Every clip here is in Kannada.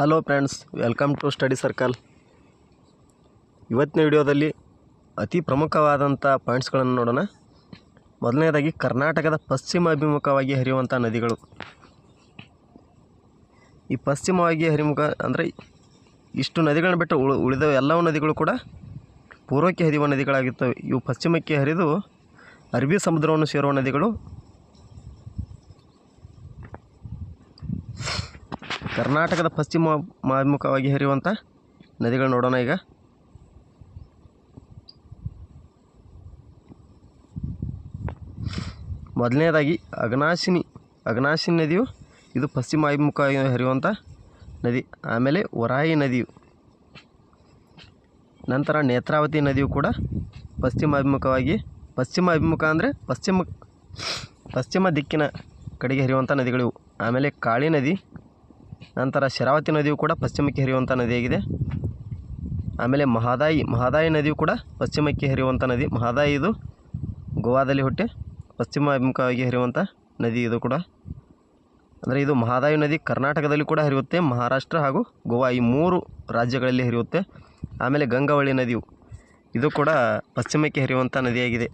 Hello friends, welcome to study circle. ಇವತ್ತಿನ ವಿಡಿಯೋದಲ್ಲಿ ಅತಿ ಪ್ರಮುಖವಾದಂಥ ಪಾಯಿಂಟ್ಸ್ಗಳನ್ನು ನೋಡೋಣ. ಮೊದಲನೇದಾಗಿ, ಕರ್ನಾಟಕದ ಪಶ್ಚಿಮ ಅಭಿಮುಖವಾಗಿ ಹರಿಯುವಂಥ ನದಿಗಳು. ಈ ಪಶ್ಚಿಮವಾಗಿ ಹರಿಮುಖ ಅಂದರೆ, ಇಷ್ಟು ನದಿಗಳನ್ನು ಬಿಟ್ಟು ಉಳು ಉಳಿದ ಎಲ್ಲವೂ ನದಿಗಳು ಕೂಡ ಪೂರ್ವಕ್ಕೆ ಹರಿಯುವ ನದಿಗಳಾಗಿರ್ತವೆ. ಇವು ಪಶ್ಚಿಮಕ್ಕೆ ಹರಿದು ಅರಬ್ಬಿ ಸಮುದ್ರವನ್ನು ಸೇರುವ ನದಿಗಳು. ಕರ್ನಾಟಕದ ಪಶ್ಚಿಮ ಮಾಭಿಮುಖವಾಗಿ ಹರಿಯುವಂಥ ನದಿಗಳು ನೋಡೋಣ ಈಗ. ಮೊದಲನೇದಾಗಿ ಅಗ್ನಾಶಿನಿ ಅಗ್ನಾಶಿನಿ ನದಿಯು ಇದು ಪಶ್ಚಿಮ ಅಭಿಮುಖವಾಗಿ ಹರಿಯುವಂಥ ನದಿ. ಆಮೇಲೆ ವರಾಯಿ ನದಿಯು, ನಂತರ ನೇತ್ರಾವತಿ ನದಿಯು ಕೂಡ ಪಶ್ಚಿಮ ಅಭಿಮುಖವಾಗಿ ಪಶ್ಚಿಮ ಅಭಿಮುಖ ಅಂದರೆ ಪಶ್ಚಿಮ ಪಶ್ಚಿಮ ದಿಕ್ಕಿನ ಕಡೆಗೆ ಹರಿಯುವಂಥ ನದಿಗಳಿವು. ಆಮೇಲೆ ಕಾಳಿ ನದಿ ನಂತರ ಶರಾವತಿ ನದಿಯು ಕೂಡ ಪಶ್ಚಿಮಕ್ಕೆ ಹರಿಯುವಂಥ ನದಿಯಾಗಿದೆ ಆಮೇಲೆ ಮಹದಾಯಿ ಮಹದಾಯಿ ನದಿಯು ಕೂಡ ಪಶ್ಚಿಮಕ್ಕೆ ಹರಿಯುವಂಥ ನದಿ. ಮಹದಾಯಿ ಇದು ಗೋವಾದಲ್ಲಿ ಹುಟ್ಟಿ ಪಶ್ಚಿಮ ಅಭಿಮುಖವಾಗಿ ಹರಿಯುವಂಥ ನದಿ ಇದು ಕೂಡ. ಅಂದರೆ ಇದು ಮಹದಾಯಿ ನದಿ ಕರ್ನಾಟಕದಲ್ಲಿ ಕೂಡ ಹರಿಯುತ್ತೆ. ಮಹಾರಾಷ್ಟ್ರ ಹಾಗೂ ಗೋವಾ ಈ ಮೂರು ರಾಜ್ಯಗಳಲ್ಲಿ ಹರಿಯುತ್ತೆ. ಆಮೇಲೆ ಗಂಗಾವಳಿ ನದಿಯು ಇದು ಕೂಡ ಪಶ್ಚಿಮಕ್ಕೆ ಹರಿಯುವಂಥ ನದಿಯಾಗಿದೆ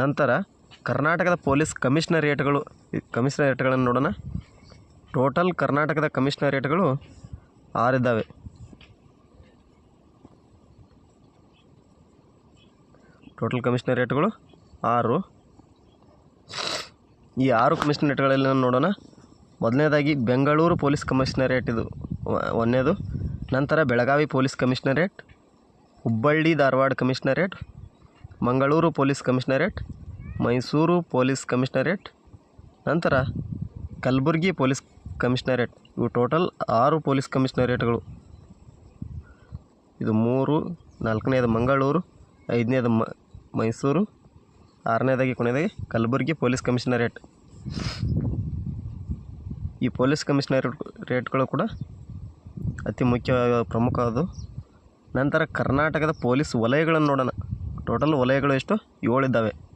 ನಂತರ ಕರ್ನಾಟಕದ ಪೊಲೀಸ್ ಕಮಿಷನರೇಟ್ಗಳು ಕಮಿಷನರೇಟ್ಗಳನ್ನು ನೋಡೋಣ. ಟೋಟಲ್ ಕರ್ನಾಟಕದ ಕಮಿಷನರೇಟ್ಗಳು ಆರಿದ್ದಾವೆ. ಟೋಟಲ್ ಕಮಿಷನರೇಟ್ಗಳು ಆರು. ಈ ಆರು ಕಮಿಷನರೇಟ್ಗಳಲ್ಲಿ ನೋಡೋಣ. ಮೊದಲನೇದಾಗಿ ಬೆಂಗಳೂರು ಪೊಲೀಸ್ ಕಮಿಷನರೇಟ್ ಇದು. ಒಂದನೇದು. ನಂತರ Belagavi police commissionerate, Hubballi Dharwad commissionerate, Mangaluru police commissionerate Mysuru police commissionerate, ನಂತರ ಕಲಬುರ್ಗಿ ಪೊಲೀಸ್ ಕಮಿಷನರೇಟ್. ಇವು ಟೋಟಲ್ ಆರು ಪೊಲೀಸ್ ಕಮಿಷನರೇಟ್ಗಳು. ಇದು ಮೂರು, ನಾಲ್ಕನೇದು ಮಂಗಳೂರು, ಐದನೇದು ಮೈಸೂರು, ಆರನೇದಾಗಿ ಕೊನೆಯದಾಗಿ ಕಲಬುರ್ಗಿ ಪೊಲೀಸ್ ಕಮಿಷನರೇಟ್. ಈ ಪೊಲೀಸ್ ಕಮಿಷನರೇಟ್ ರೇಟ್ಗಳು ಕೂಡ ಅತಿ ಮುಖ್ಯ ಪ್ರಮುಖವಾದವು. ನಂತರ ಕರ್ನಾಟಕದ ಪೊಲೀಸ್ ವಲಯಗಳನ್ನು ನೋಡೋಣ. ಟೋಟಲ್ ವಲಯಗಳು ಎಷ್ಟು? ಏಳಿದ್ದಾವೆ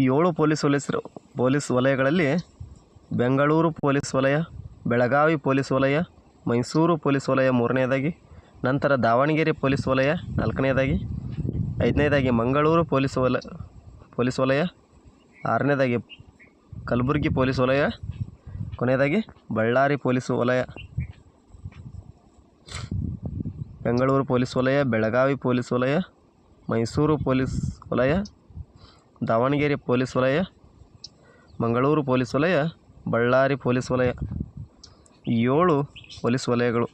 ಈ ಏಳು ಪೊಲೀಸ್ ವಲಯ ಪೊಲೀಸ್ ವಲಯಗಳಲ್ಲಿ ಬೆಂಗಳೂರು ಪೊಲೀಸ್ ವಲಯ, ಬೆಳಗಾವಿ ಪೊಲೀಸ್ ವಲಯ, ಮೈಸೂರು ಪೊಲೀಸ್ ವಲಯ ಮೂರನೇದಾಗಿ, ನಂತರ ದಾವಣಗೆರೆ ಪೊಲೀಸ್ ವಲಯ ನಾಲ್ಕನೇದಾಗಿ, ಐದನೇದಾಗಿ ಮಂಗಳೂರು ಪೊಲೀಸ್ ವಲ, ಪೊಲೀಸ್ ವಲಯ, ಆರನೇದಾಗಿ ಕಲಬುರಗಿ ಪೊಲೀಸ್ ವಲಯ, ಕೊನೆಯದಾಗಿ ಬಳ್ಳಾರಿ ಪೊಲೀಸ್ ವಲಯ. ಬೆಂಗಳೂರು ಪೊಲೀಸ್ ವಲಯ, ಬೆಳಗಾವಿ ಪೊಲೀಸ್ ವಲಯ, ಮೈಸೂರು ಪೊಲೀಸ್ ವಲಯ ದಾವಣಗೆರೆ ಪೊಲೀಸ್ ವಲಯ, ಮಂಗಳೂರು ಪೊಲೀಸ್ ವಲಯ, ಬಳ್ಳಾರಿ ಪೊಲೀಸ್ ವಲಯ. ಏಳು ಪೊಲೀಸ್ ವಲಯಗಳು.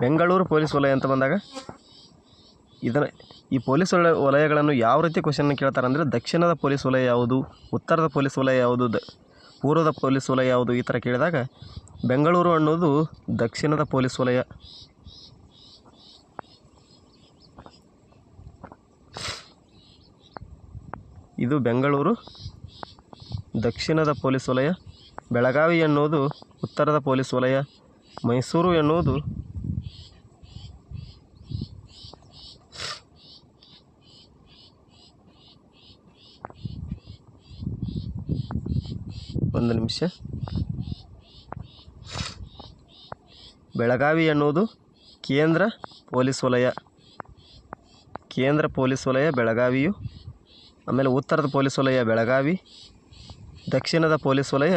ಬೆಂಗಳೂರು ಪೊಲೀಸ್ ವಲಯ ಅಂತ ಬಂದಾಗ, ಇದನ್ನು ಈ ಪೊಲೀಸ್ ವಲಯ ವಲಯಗಳನ್ನು ಯಾವ ರೀತಿ ಕ್ವಶನ್ ಕೇಳ್ತಾರೆ ಅಂದರೆ ದಕ್ಷಿಣದ ಪೊಲೀಸ್ ವಲಯ ಯಾವುದು, ಉತ್ತರದ ಪೊಲೀಸ್ ವಲಯ ಯಾವುದು, ದ ಪೂರ್ವದ ಪೊಲೀಸ್ ವಲಯ ಯಾವುದು ಈ ಥರ ಕೇಳಿದಾಗ ಬೆಂಗಳೂರು ಅನ್ನೋದು ದಕ್ಷಿಣದ ಪೊಲೀಸ್ ವಲಯ. ಇದು ಬೆಂಗಳೂರು, ದಕ್ಷಿಣದ ಪೊಲೀಸ್ ವಲಯ, ಬೆಳಗಾವಿ ಎನ್ನುವುದು ಉತ್ತರದ ಪೊಲೀಸ್ ವಲಯ, ಮೈಸೂರು ಎನ್ನುವುದು ಒಂದು ನಿಮಿಷ ಬೆಳಗಾವಿ ಎನ್ನುವುದು ಕೇಂದ್ರ ಪೊಲೀಸ್ ವಲಯ. ಕೇಂದ್ರ ಪೊಲೀಸ್ ವಲಯ ಬೆಳಗಾವಿಯು. ಆಮೇಲೆ ಉತ್ತರದ ಪೊಲೀಸ್ ವಲಯ ಬೆಳಗಾವಿ. ದಕ್ಷಿಣದ ಪೊಲೀಸ್ ವಲಯ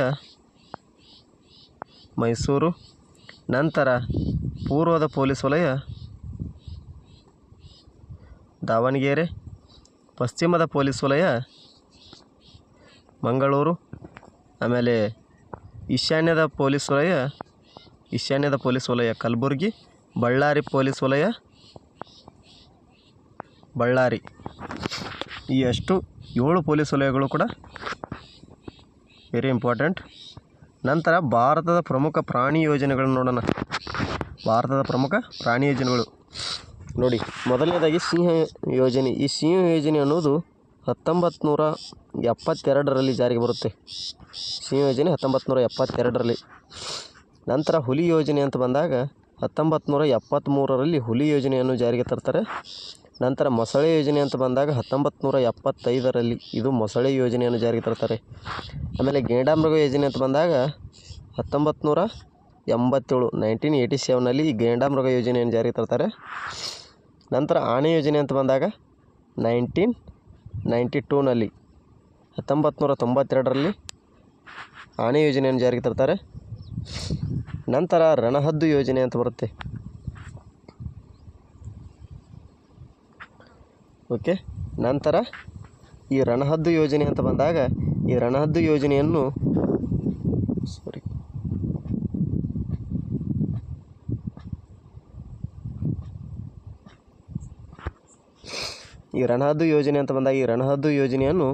ಮೈಸೂರು. ನಂತರ ಪೂರ್ವದ ಪೊಲೀಸ್ ವಲಯ ದಾವಣಗೆರೆ. ಪಶ್ಚಿಮದ ಪೊಲೀಸ್ ವಲಯ ಮಂಗಳೂರು. ಆಮೇಲೆ ಈಶಾನ್ಯದ ಪೊಲೀಸ್ ವಲಯ, ಈಶಾನ್ಯದ ಪೊಲೀಸ್ ವಲಯ ಕಲಬುರ್ಗಿ, ಬಳ್ಳಾರಿ ಪೊಲೀಸ್ ವಲಯ ಬಳ್ಳಾರಿ. ಈ ಅಷ್ಟು ಏಳು ಪೊಲೀಸ್ ವಲಯಗಳು ಕೂಡ ವೆರಿ ಇಂಪಾರ್ಟೆಂಟ್ ನಂತರ ಭಾರತದ ಪ್ರಮುಖ ಪ್ರಾಣಿ ಯೋಜನೆಗಳನ್ನು ನೋಡೋಣ. ಭಾರತದ ಪ್ರಮುಖ ಪ್ರಾಣಿ ಯೋಜನೆಗಳು. ನೋಡಿ, ಮೊದಲನೇದಾಗಿ ಸಿಂಹ ಯೋಜನೆ. ಈ ಸಿಂಹ ಯೋಜನೆ ಅನ್ನೋದು ಹತ್ತೊಂಬತ್ತು ನೂರ ಎಪ್ಪತ್ತೆರಡರಲ್ಲಿ ಜಾರಿಗೆ ಬರುತ್ತೆ. ಸಿಂಹ ಯೋಜನೆ ಹತ್ತೊಂಬತ್ತು ನೂರ ಎಪ್ಪತ್ತೆರಡರಲ್ಲಿ. ನಂತರ ಹುಲಿ ಯೋಜನೆ ಅಂತ ಬಂದಾಗ ಹತ್ತೊಂಬತ್ತು ನೂರ ಎಪ್ಪತ್ತ್ಮೂರರಲ್ಲಿ ಹುಲಿ ಯೋಜನೆಯನ್ನು ಜಾರಿಗೆ ತರ್ತಾರೆ. ನಂತರ ಮೊಸಳೆ ಯೋಜನೆ ಅಂತ ಬಂದಾಗ ಹತ್ತೊಂಬತ್ತು ನೂರ ಎಪ್ಪತ್ತೈದರಲ್ಲಿ ಇದು ಮೊಸಳೆ ಯೋಜನೆಯನ್ನು ಜಾರಿಗೆ ತರ್ತಾರೆ. ಆಮೇಲೆ ಗೇಂಡಾಮೃಗ ಯೋಜನೆ ಅಂತ ಬಂದಾಗ ಹತ್ತೊಂಬತ್ತು ನೂರ ಎಂಬತ್ತೇಳು ನೈನ್ಟೀನ್ ಏಯ್ಟಿ ಸೆವೆನಲ್ಲಿ ಈ ಗೇಂಡಾಮೃಗ ಯೋಜನೆಯನ್ನು ಜಾರಿಗೆ ತರ್ತಾರೆ. ನಂತರ ಆನೆ ಯೋಜನೆ ಅಂತ ಬಂದಾಗ ನೈನ್ಟೀನ್ ನೈಂಟಿ ಟೂನಲ್ಲಿ ಹತ್ತೊಂಬತ್ತು ನೂರ ತೊಂಬತ್ತೆರಡರಲ್ಲಿ ಆನೆ ಯೋಜನೆಯನ್ನು ಜಾರಿಗೆ ತರ್ತಾರೆ. ನಂತರ ರಣಹದ್ದು ಯೋಜನೆ ಅಂತ ಬರುತ್ತೆ. ಓಕೆ, ನಂತರ ಈ ರಣಹದ್ದು ಯೋಜನೆ ಅಂತ ಬಂದಾಗ ಈ ರಣಹದ್ದು ಯೋಜನೆಯನ್ನು ಈ ರಣಹದ್ದು ಯೋಜನೆ ಅಂತ ಬಂದಾಗ ಈ ರಣಹದ್ದು ಯೋಜನೆಯನ್ನು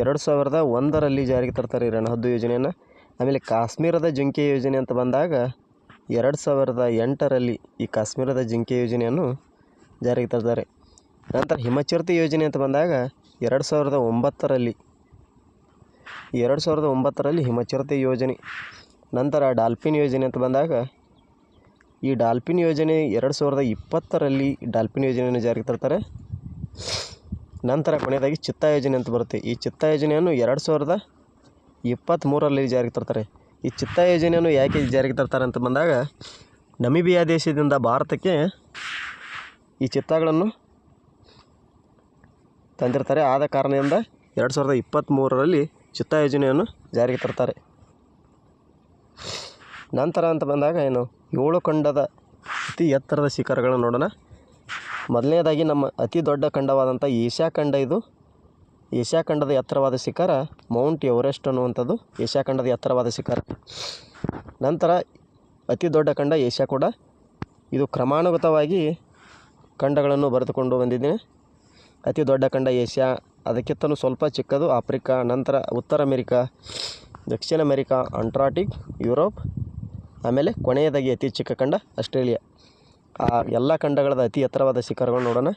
ಎರಡು ಸಾವಿರದ ಒಂದರಲ್ಲಿ ಜಾರಿಗೆ ತರ್ತಾರೆ ಈ ರಣಹದ್ದು ಯೋಜನೆಯನ್ನು. ಆಮೇಲೆ ಕಾಶ್ಮೀರದ ಜಿಂಕೆ ಯೋಜನೆ ಅಂತ ಬಂದಾಗ ಎರಡು ಸಾವಿರದ ಎಂಟರಲ್ಲಿ ಈ ಕಾಶ್ಮೀರದ ಜಿಂಕೆ ಯೋಜನೆಯನ್ನು ಜಾರಿಗೆ ತರ್ತಾರೆ. ನಂತರ ಹಿಮಚರ್ತಿ ಯೋಜನೆ ಅಂತ ಬಂದಾಗ ಎರಡು ಸಾವಿರದ ಒಂಬತ್ತರಲ್ಲಿ, ಎರಡು ಸಾವಿರದ ಒಂಬತ್ತರಲ್ಲಿ ಹಿಮಚರ್ತಿ ಯೋಜನೆ, ನಂತರ ಡಾಲ್ಫಿನ್ ಯೋಜನೆ ಅಂತ ಬಂದಾಗ ಈ ಡಾಲ್ಫಿನ್ ಯೋಜನೆ ಎರಡು ಸಾವಿರದ ಇಪ್ಪತ್ತರಲ್ಲಿ ಡಾಲ್ಫಿನ್ ಯೋಜನೆಯನ್ನು ಜಾರಿಗೆ ತರ್ತಾರೆ. ನಂತರ ಕೊನೆಯದಾಗಿ ಚಿತ್ತ ಯೋಜನೆ ಅಂತ ಬರುತ್ತೆ. ಈ ಚಿತ್ತ ಯೋಜನೆಯನ್ನು ಎರಡು ಸಾವಿರದ ಇಪ್ಪತ್ತ್ಮೂರರಲ್ಲಿ ಜಾರಿಗೆ ತರ್ತಾರೆ. ಈ ಚಿತ್ತ ಯೋಜನೆಯನ್ನು ಯಾಕೆ ಜಾರಿಗೆ ತರ್ತಾರೆ ಅಂತ ಬಂದಾಗ, ನಮಿಬಿಯಾ ದೇಶದಿಂದ ಭಾರತಕ್ಕೆ ಈ ಚಿತ್ತಗಳನ್ನು ತಂದಿರ್ತಾರೆ. ಆದ ಕಾರಣದಿಂದ ಎರಡು ಸಾವಿರದ ಇಪ್ಪತ್ತ್ಮೂರರಲ್ಲಿ ಚಿತ್ತ ಯೋಜನೆಯನ್ನು ಜಾರಿಗೆ ತರ್ತಾರೆ. ನಂತರ ಅಂತ ಬಂದಾಗ ಏನು? ಏಳು ಖಂಡದ ಅತಿ ಎತ್ತರದ ಶಿಖರಗಳನ್ನು ನೋಡೋಣ. ಮೊದಲನೇದಾಗಿ ನಮ್ಮ ಅತಿ ದೊಡ್ಡ ಖಂಡವಾದಂಥ ಏಷ್ಯಾ ಖಂಡ ಇದು. ಏಷ್ಯಾ ಖಂಡದ ಎತ್ತರವಾದ ಶಿಖರ ಮೌಂಟ್ ಎವರೆಸ್ಟ್ ಅನ್ನುವಂಥದ್ದು ಏಷ್ಯಾ ಖಂಡದ ಎತ್ತರವಾದ ಶಿಖರ. ನಂತರ ಅತಿ ದೊಡ್ಡ ಖಂಡ ಏಷ್ಯಾ ಕೂಡ ಇದು ಕ್ರಮಾನುಗತವಾಗಿ ಖಂಡಗಳನ್ನು ಬರೆದುಕೊಂಡು ಬಂದಿದ್ದೀನಿ. ಅತಿ ದೊಡ್ಡ ಖಂಡ ಏಷ್ಯಾ, ಅದಕ್ಕಿಂತಲೂ ಸ್ವಲ್ಪ ಚಿಕ್ಕದು ಆಫ್ರಿಕಾ, ನಂತರ ಉತ್ತರ ಅಮೆರಿಕಾ, ದಕ್ಷಿಣ ಅಮೆರಿಕಾ ಅಂಟ್ರಾಟಿಕ್ ಯುರೋಪ್, ಆಮೇಲೆ ಕೊನೆಯದಾಗಿ ಅತಿ ಚಿಕ್ಕ ಖಂಡ ಆಸ್ಟ್ರೇಲಿಯಾ. ಆ, ಎಲ್ಲ ಖಂಡಗಳದ ಅತಿ ಎತ್ತರವಾದ ಶಿಖರಗಳು ನೋಡೋಣ.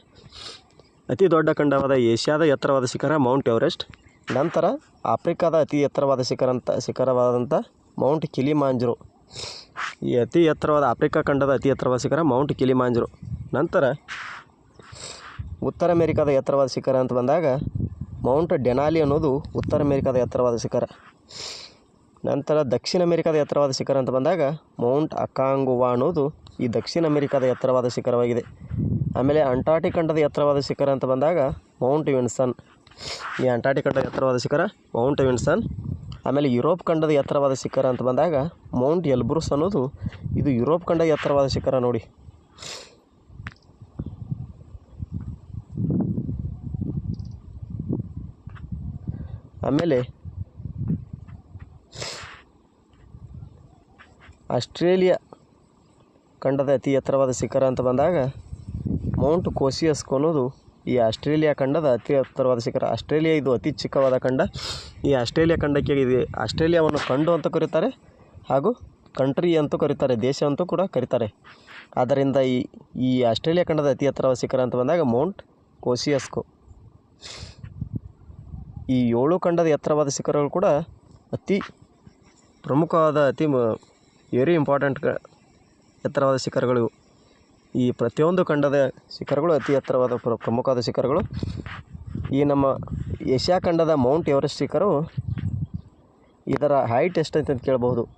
ಅತಿ ದೊಡ್ಡ ಖಂಡವಾದ ಏಷ್ಯಾದ ಎತ್ತರವಾದ ಶಿಖರ ಮೌಂಟ್ ಎವರೆಸ್ಟ್. ನಂತರ ಆಫ್ರಿಕಾದ ಅತಿ ಎತ್ತರವಾದ ಶಿಖರ ಅಂತ ಶಿಖರವಾದಂಥ ಮೌಂಟ್ ಕಿಲಿಮಾಂಜರೋ. ಈ ಅತಿ ಎತ್ತರವಾದ ಆಫ್ರಿಕಾ ಖಂಡದ ಅತಿ ಎತ್ತರವಾದ ಶಿಖರ ಮೌಂಟ್ ಕಿಲಿಮಾಂಜರೋ. ನಂತರ ಉತ್ತರ ಅಮೆರಿಕಾದ ಎತ್ತರವಾದ ಶಿಖರ ಅಂತ ಬಂದಾಗ ಮೌಂಟ್ ಡೆನಾಲಿ ಅನ್ನೋದು ಉತ್ತರ ಅಮೆರಿಕಾದ ಎತ್ತರವಾದ ಶಿಖರ. ನಂತರ ದಕ್ಷಿಣ ಅಮೆರಿಕಾದ ಎತ್ತರವಾದ ಶಿಖರ ಅಂತ ಬಂದಾಗ ಮೌಂಟ್ ಅಕಾಂಗುವಾ ಅನ್ನೋದು ಈ ದಕ್ಷಿಣ ಅಮೆರಿಕಾದ ಎತ್ತರವಾದ ಶಿಖರವಾಗಿದೆ. ಆಮೇಲೆ ಅಂಟಾರ್ಟಿಕ್ ಖಂಡದ ಎತ್ತರವಾದ ಶಿಖರ ಅಂತ ಬಂದಾಗ ಮೌಂಟ್ ವಿನ್ಸನ್. ಈ ಅಂಟಾರ್ಟಿಕ್ ಖಂಡದ ಎತ್ತರವಾದ ಶಿಖರ, ಮೌಂಟ್ ವಿನ್ಸನ್. ಆಮೇಲೆ ಯುರೋಪ್ ಖಂಡದ ಎತ್ತರವಾದ ಶಿಖರ ಅಂತ ಬಂದಾಗ ಮೌಂಟ್ ಎಲ್ಬ್ರೂಸ್ ಅನ್ನೋದು ಇದು ಯುರೋಪ್ ಖಂಡ ಎತ್ತರವಾದ ಶಿಖರ ನೋಡಿ. ಆಮೇಲೆ ಆಸ್ಟ್ರೇಲಿಯಾ ಖಂಡದ ಅತಿ ಎತ್ತರವಾದ ಶಿಖರ ಅಂತ ಬಂದಾಗ ಮೌಂಟ್ ಕೋಸಿಯಸ್ಕ್ ಅನ್ನೋದು ಈ ಆಸ್ಟ್ರೇಲಿಯಾ ಖಂಡದ ಅತಿ ಎತ್ತರವಾದ ಶಿಖರ. ಆಸ್ಟ್ರೇಲಿಯಾ ಇದು ಅತಿ ಚಿಕ್ಕವಾದ ಖಂಡ. ಈ ಆಸ್ಟ್ರೇಲಿಯಾ ಖಂಡಕ್ಕೆ ಇದು ಆಸ್ಟ್ರೇಲಿಯಾವನ್ನು ಖಂಡು ಅಂತ ಕರೀತಾರೆ ಹಾಗೂ ಕಂಟ್ರಿ ಅಂತೂ ಕರೀತಾರೆ, ದೇಶ ಅಂತೂ ಕೂಡ ಕರೀತಾರೆ. ಆದ್ದರಿಂದ ಈ ಈ ಆಸ್ಟ್ರೇಲಿಯಾ ಖಂಡದ ಅತಿ ಎತ್ತರವಾದ ಶಿಖರ ಅಂತ ಬಂದಾಗ ಮೌಂಟ್ ಕೋಸಿಯಸ್ಕೋ ಈ ಏಳು ಖಂಡದ ಎತ್ತರವಾದ ಶಿಖರಗಳು ಕೂಡ ಅತಿ ಪ್ರಮುಖವಾದ, ಅತಿ ವೆರಿ ಇಂಪಾರ್ಟೆಂಟ್ ಎತ್ತರವಾದ ಶಿಖರಗಳು. ಈ ಪ್ರತಿಯೊಂದು ಖಂಡದ ಶಿಖರಗಳು ಅತಿ ಎತ್ತರವಾದ ಪ್ರ- ಪ್ರಮುಖವಾದ ಶಿಖರಗಳು. ಈ ನಮ್ಮ ಏಷ್ಯಾ ಖಂಡದ ಮೌಂಟ್ ಎವರೆಸ್ಟ್ ಶಿಖರವು ಇದರ ಹೈಟ್ ಎಷ್ಟೈತೆ ಅಂತ ಕೇಳ್ಬೋದು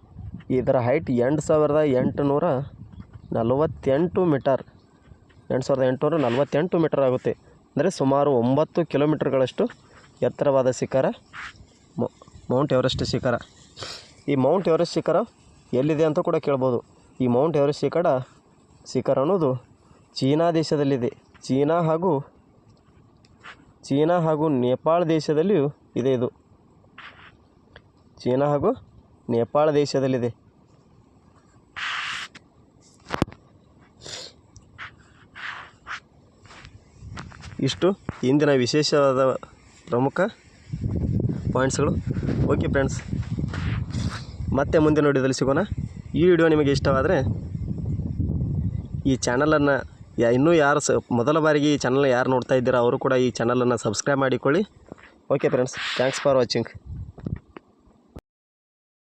ಇದರ ಹೈಟ್ ಎಂಟು ಸಾವಿರದ ಎಂಟುನೂರ ನಲವತ್ತೆಂಟು ಮೀಟರ್. ಎಂಟು ಸಾವಿರದ ಎಂಟುನೂರ ನಲವತ್ತೆಂಟು ಮೀಟರ್ ಆಗುತ್ತೆ. ಅಂದರೆ ಸುಮಾರು ಒಂಬತ್ತು ಕಿಲೋಮೀಟರ್ಗಳಷ್ಟು ಎತ್ತರವಾದ ಶಿಖರ ಮೌಂಟ್ ಎವರೆಸ್ಟ್ ಶಿಖರ. ಈ ಮೌಂಟ್ ಎವರೆಸ್ಟ್ ಶಿಖರ ಎಲ್ಲಿದೆ ಅಂತ ಕೂಡ ಕೇಳ್ಬೋದು ಈ ಮೌಂಟ್ ಎವರೆಸ್ಟ್ ಶಿಖರ ಶಿಖರ ಅನ್ನೋದು ಚೀನಾ ದೇಶದಲ್ಲಿದೆ. ಚೀನಾ ಹಾಗೂ ಚೀನಾ ಹಾಗೂ ನೇಪಾಳ ದೇಶದಲ್ಲಿಯೂ ಇದೆ ಇದು. ಚೀನಾ ಹಾಗೂ ನೇಪಾಳ ದೇಶದಲ್ಲಿದೆ. ಇಷ್ಟು ಇಂದಿನ ವಿಶೇಷವಾದ ಪ್ರಮುಖ ಪಾಯಿಂಟ್ಸ್ಗಳು ಓಕೆ ಫ್ರೆಂಡ್ಸ್ ಮತ್ತೆ ಮುಂದೆ ನೋಡಿದಲ್ಲಿ ಸಿಗೋಣ. ಈ ವಿಡಿಯೋ ನಿಮಗೆ ಇಷ್ಟವಾದರೆ ಈ ಚಾನಲನ್ನು ಯಾ ಇನ್ನೂ ಯಾರು ಸ ಮೊದಲ ಬಾರಿಗೆ ಈ ಚಾನಲ್ ಯಾರು ನೋಡ್ತಾ ಇದ್ದೀರಾ ಅವರು ಕೂಡ ಈ ಚಾನಲನ್ನು ಸಬ್ಸ್ಕ್ರೈಬ್ ಮಾಡಿಕೊಳ್ಳಿ. Okay friends thanks for watching